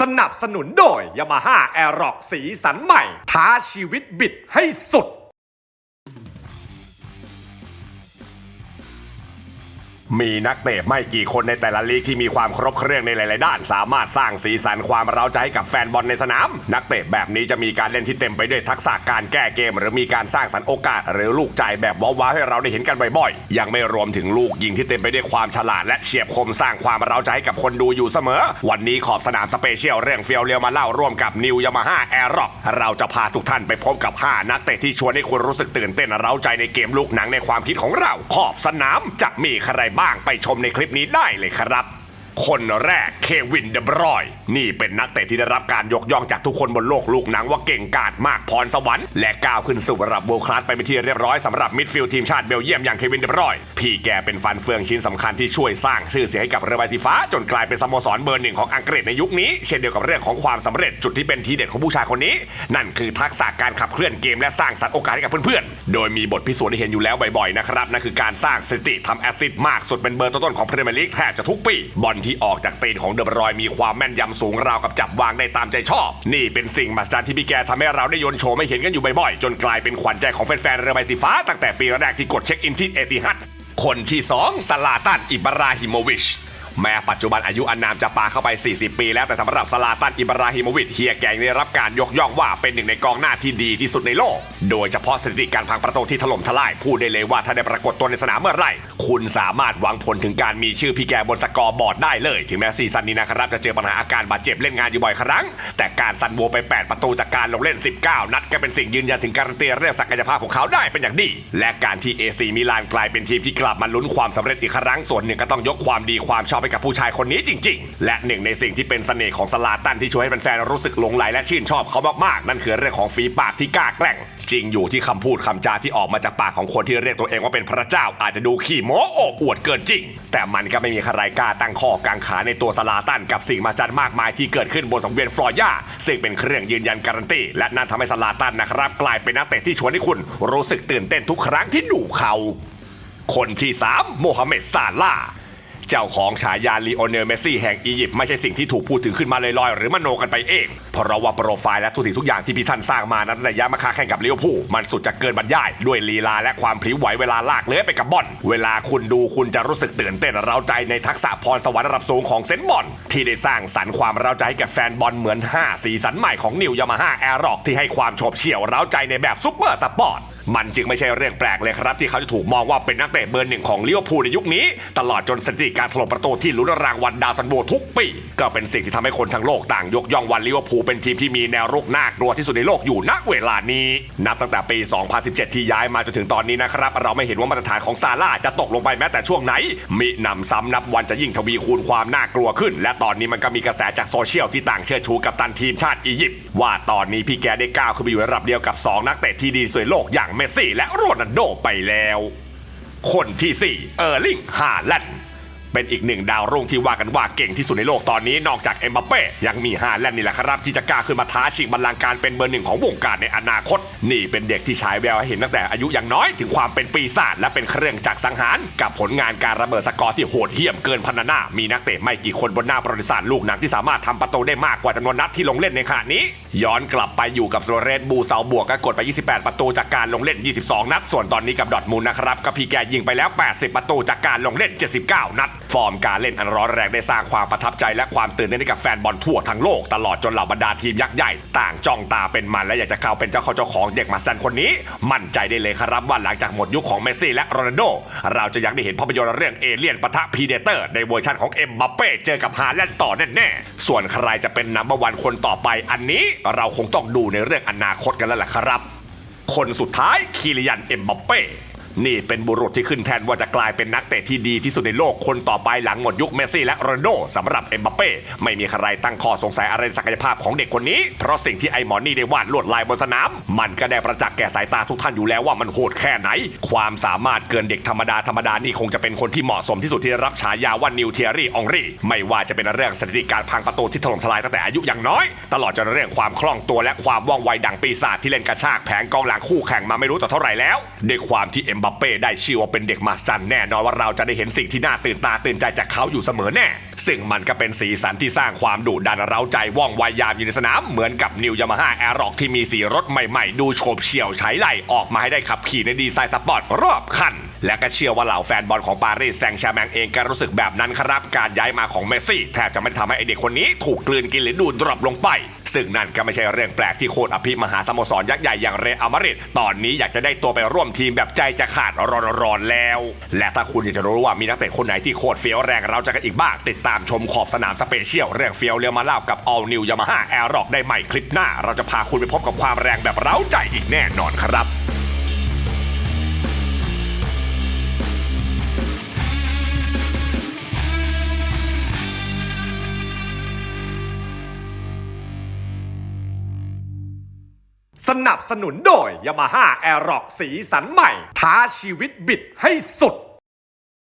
สนับสนุนโดย Yamaha a i r r o c สีสันใหม่ ท้าชีวิตบิดให้สุด มีนักเตะไม่กี่คนในแต่ละลีกที่มีความครบเครื่องในหลาย ๆ ด้าน สามารถสร้างสีสันความเร้าใจให้กับแฟนบอลในสนาม นักเตะแบบนี้จะมีการเล่นที่เต็มไปด้วยทักษะการแก้เกม หรือมีการสร้างสรรค์โอกาส หรือลูกจ่ายแบบว้าวๆให้เราได้เห็นกันบ่อย ๆ ยังไม่รวมถึงลูกยิงที่เต็มไปด้วยความฉลาดและเฉียบคมสร้างความเร้าใจให้กับคนดูอยู่เสมอ วันนี้ขอบสนามสเปเชียลเรื่องเฟียวเรียวมาเล่าร่วมกับนิวยามาฮ่าแอร์ร็อกเราจะพาทุกท่านไปพบกับห้านักเตะที่ชวนให้คุณรู้สึกตื่นเต้นเร้าใจในเกมลูกหนังในความคิดของเรา ขอบสนามจะมีใครบ้างไปชมในคลิปนี้ได้เลยครับ คนแรกเควินเดบรอยน์นี่เป็นนักเตะที่ได้รับการยกย่องจากทุกคนบนโลกลูกหนังว่าเก่งกาจมากพรสวรรค์และก้าวขึ้นสู่ระดับโวลคลาสไปเป็นที่เรียบร้อยสำหรับมิดฟิลด์ทีมชาติเบลเยียมอย่างเควินเดบรอยน์พี่แกเป็นฟันเฟืองชิ้นสำคัญที่ช่วยสร้างชื่อเสียงให้กับเรือใบสีฟ้า จนกลายเป็นสโมสรเบอร์หนึ่งของอังกฤษในยุคนี้ เช่นเดียวกับเรื่องของความสำเร็จจุดที่เป็นทีเด็ดของผู้ชายคนนี้ นั่นคือทักษะการขับเคลื่อนเกมและสร้างสรรค์โอกาสให้กับเพื่อนๆโดยมีบทพิสูจน์ที่เห็นอยู่แล้วบ่อยๆนะครับนั่นคือการสร้างสถิติทำแอสซิสต์มากสุดเป็นเบอร์ต้นๆของพรีเมียร์ลีกแทบจะทุกปีบอลที่ออกจากตีนของเดบรอยมีความแม่นยำสูงราวกับจับวางได้ตามใจชอบ นี่เป็นสิ่งมหัศจรรย์ที่พี่แกทำให้เราได้โยนโชว์ไม่เห็นกันอยู่บ่อยๆ จนกลายเป็นขวัญใจของแฟนๆเรือใบสีฟ้าตั้งแต่ปีแรกที่กดเช็คอินที่เอติฮัดคนที่2สลาตันอิบราฮิโมวิช แม้ปัจจุบันอายุอานามจะปาเข้าไป 40 ปีแล้วแต่สำหรับสลาตันอิบราฮิโมวิชเฮียแกงได้รับการยกย่องว่าเป็นหนึ่งในกองหน้าที่ดีที่สุดในโลก โดยเฉพาะสถิติการพังประตูที่ถล่มทลายพูดได้เลยว่าถ้าได้ปรากฏตัวในสนามเมื่อไหร่ คุณสามารถหวังผลถึงการมีชื่อพี่แกบนสกอร์บอร์ดได้เลย ถึงแม้ซีซั่นนี้นะครับจะเจอปัญหาอาการบาดเจ็บเล่นงานอยู่บ่อยครั้ง แต่การซันโวไป 8 ประตูจากการลงเล่น 19 นัดก็เป็นสิ่งยืนยันถึงการันตีเรื่องศักยภาพของเขาได้เป็นอย่างดี และการที่ AC มิลานกลายเป็นทีมที่กลับมาลุ้นความสำเร็จอีกครั้งส่วนหนึ่งก็ต้องยกความดีความชอบให้กับผู้ชายคนนี้จริง ๆ และหนึ่งในสิ่งที่เป็นเสน่ห์ของสลาตันที่ช่วยให้แฟนๆรู้สึกหลงไหลและชื่นชอบเขามากๆ นั่นคือเรื่องของฝีปากที่กล้าแกร่ง จริงอยู่ที่คำพูดคำจาที่ออกมาจากปากของคนที่เรียกตัวเองว่าเป็นพระเจ้า อาจจะดูขี้โม้โอ้อวดเกินจริง แต่มันก็ไม่มีใครกล้าตั้งข้อกังขาในตัวสลาตันกับสิ่งมหัศจรรย์มากมายที่เกิดขึ้นบนสังเวียนฟลอร์ยาซึ่งเป็นเครื่องยืนยันการันตีและนั่นทำให้สลาตันนะครับกลายเป็นนักเตะที่ชวนให้คุณรู้สึกตื่นเต้นทุกครั้งที่ดูเขา คนที่ 3 โมฮัมเหม็ดซาลา เจ้าของฉายาลีโอเนลเมสซี่แห่งอียิปต์ไม่ใช่สิ่งที่ถูกพูดถึงขึ้นมาลอยๆ หรือมโนกันไปเอง เพราะว่าโปรไฟล์และทุกสิ่งทุกอย่างที่พี่ท่านสร้างมานั้นแต่ยามาค้าแข่งกับลิเวอร์พูลมันสุดจะเกินบรรยาย ด้วยลีลาและความพลิ้วไหวเวลาลากเลื้อยไปกับบอลเวลาคุณดูคุณจะรู้สึกตื่นเต้นเร้าใจในทักษะพรสวรรค์ระดับสูงของเซนบอลที่ได้สร้างสรรค์ความเร้าใจให้กับแฟนบอลเหมือน 5 สีสันใหม่ของนิวยามาฮ่าแอร์ร็อกที่ให้ความโฉบเฉี่ยวเร้าใจในแบบซุปเปอร์สปอร์ต มันจึงไม่ใช่เรื่องแปลกเลยครับที่เขาจะถูกมองว่าเป็นนักเตะเบอร์หนึ่งของลิเวอร์พูลในยุคนี้ ตลอดจนสถิติการถล่มประตูที่ลุ้นรางวัลดาวซันโบทุกปี ก็เป็นสิ่งที่ทำให้คนทั้งโลกต่างยกย่องวันลิเวอร์พูลเป็นทีมที่มีแนวรุกน่ากลัวที่สุดในโลกอยู่ณเวลานี้ นับตั้งแต่ปี 2017 ที่ย้ายมาจนถึงตอนนี้นะครับเราไม่เห็นว่ามาตรฐานของซาร่าจะตกลงไปแม้แต่ช่วงไหน มิหนำซ้ำนับวันจะยิ่งทวีคูณความน่ากลัวขึ้น และตอนนี้มันก็มีกระแสจากโซเชียลที่ต่างเชื่อชูกับตันทีมชาติอียิปต์ว่าตอนนี้พี่แกได้ก้าวขึ้นไปอยู่ระดับเดียวกับสองนักเตะที่ดีสุดโลกอย่างเมสซี่และโรนัลโดไปแล้ว คนที่ 4 เออร์ลิง ฮาแลนด์ เป็นอีกหนึ่งดาวรุ่งที่ว่ากันว่าเก่งที่สุดในโลกตอนนี้นอกจากเอ็มบัปเป้ยังมีฮาแลนด์นี่แหละครับที่จะกล้าขึ้นมาท้าชิงบัลลังก์การเป็นเบอร์หนึ่งของวงการในอนาคต นี่เป็นเด็กที่ฉายแววให้เห็นตั้งแต่อายุยังน้อยถึงความเป็นปีศาจและเป็นเครื่องจักรสังหาร กับผลงานการระเบิดสกอร์ที่โหดเหี้ยมเกินพันนามีนักเตะไม่กี่คนบนหน้าประวัติศาสตร์ลูกหนังที่สามารถทำประตูได้มากกว่าจำนวนนัดที่ลงเล่นในขณะนี้ ย้อนกลับไปอยู่กับโซเรสบูเซาบวกก็กดไป 28 ประตูจากการลงเล่น 22 นัด ส่วนตอนนี้กับดอทมูลนะครับก็พีแกยิงไปแล้ว 80 ประตูจากการลงเล่น 79 นัด ฟอร์มการเล่นอันร้อนแรงได้สร้างความประทับใจและความตื่นเต้นให้กับแฟนบอลทั่วทั้งโลกตลอดจนเหล่าบรรดาทีมยักษ์ใหญ่ต่างจ้องตาเป็นมันและอยากจะเข้าเป็นเจ้าเข้าเจ้าของเด็กมาซันคนนี้ มั่นใจได้เลยครับว่าหลังจากหมดยุคของเมสซี่และโรนัลโดเราจะยังได้เห็นภาพยนตร์เรื่องเอเลี่ยนปะทะพีเดเตอร์ในเวอร์ชันของเอ็มบัปเป้เจอกับฮาแลนด์ต่อแน่ๆส่วนใครจะเป็นนัมเบอร์วันคนต่อไป อันนี้เราคงต้องดูในเรื่องอนาคตกันแล้วล่ะครับ คนสุดท้ายคีริยันเอ็มบัปเป้ นี่เป็นบุรุษที่ขึ้นแทนว่าจะกลายเป็นนักเตะที่ดีที่สุดในโลกคนต่อไปหลังหมดยุคเมสซี่และโรนโดสำหรับเอ็มบัปเป้ไม่มีใครตั้งข้อสงสัยอะไรศักยภาพของเด็กคนนี้ เพราะสิ่งที่ไอหมอนี่ได้วาดลวดลายบนสนาม มันก็ได้ประจักษ์แก่สายตาทุกท่านอยู่แล้วว่ามันโหดแค่ไหน ความสามารถเกินเด็กธรรมดาธรรมดานี่คงจะเป็นคนที่เหมาะสมที่สุดที่ได้รับฉายาว่านิวเทียรี่องรีไม่ว่าจะเป็นเรื่องสถิติการพังประตูที่ถล่มทลายตั้งแต่อายุยังน้อย ตลอดจนเรื่องความคล่องตัวและความว่องไวดังปีศาจที่เล่นกระชากแผงกองหลังคู่แข่งมาไม่รู้ต่อเท่าไหร่แล้วด้วยความที่เอ็มบัปเป้ได้ชื่อว่าเป็นเด็กมหัศจรรย์แน่นอนว่าเราจะได้เห็นสิ่งที่น่าตื่นตาตื่นใจจากเขาอยู่เสมอแน่ ซึ่งมันก็เป็นสีสันที่สร้างความดุดันเร้าใจว่องไวยามอยู่ในสนาม เหมือนกับนิวยามาฮ่าแอร์ร็อกที่มีสีรถใหม่ๆ ดูโฉบเฉี่ยวใช้ไหลออกมาให้ได้ขับขี่ในดีไซน์สปอร์ตรอบคัน และก็เชื่อว่าเหล่าแฟนบอลของปารีสแซงต์แชร์แมงเองก็รู้สึกแบบนั้นครับ การย้ายมาของเมสซี่แทบจะไม่ทำให้ไอเด็กคนนี้ถูกกลืนกินหรือดูดดรอปลงไป ซึ่งนั่นก็ไม่ใช่เรื่องแปลกที่โคตรอภิมหาสโมสรยักษ์ใหญ่อย่างเรอัลมาดริดตอนนี้อยากจะได้ตัวไปร่วมทีมแบบใจจะขาดร้อนๆแล้ว และถ้าคุณอยากจะรู้ว่ามีนักเตะคนไหนที่โคตรเฟี้ยวแรงเราจะกันอีกบ้างติดตามชมขอบสนามสเปเชียลเรื่องเฟี้ยวเรียวมาเล่ากับ All New Yamaha Air Rock ได้ใหม่คลิปหน้า เราจะพาคุณไปพบกับความแรงแบบเร้าใจอีกแน่นอนครับ สนับสนุนโดย Yamaha a e r o อกสีสันใหม่ ท้าชีวิตบิดให้สุด